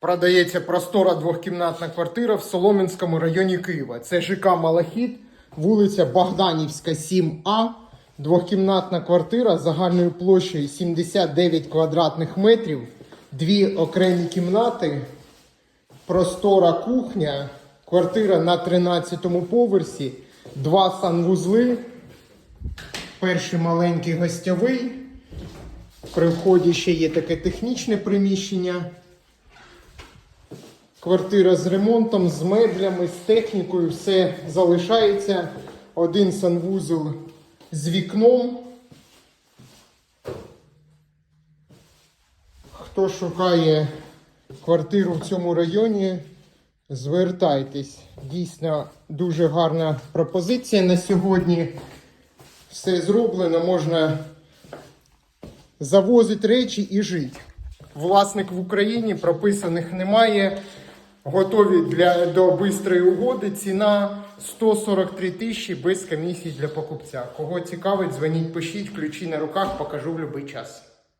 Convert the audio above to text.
Продається простора двохкімнатна квартира в Солом'янському районі Києва. Це ЖК Малахіт, вулиця Богданівська, 7А. Двохкімнатна квартира загальною площею 79 квадратних метрів, дві окремі кімнати, простора кухня, квартира на 13 поверсі, два санвузли, перший маленький гостьовий. При вході ще є таке технічне приміщення. Квартира з ремонтом, з меблями, з технікою, все залишається. Один санвузол з вікном. Хто шукає квартиру в цьому районі, звертайтесь. Дійсно дуже гарна пропозиція на сьогодні. Все зроблено, можна завозити речі і жити. Власник в Україні прописаних немає. Готові для, до бистрої угоди. Ціна 143 тисячі без комісії для покупця. Кого цікавить, дзвоніть, пишіть, ключі на руках, покажу в будь-який час.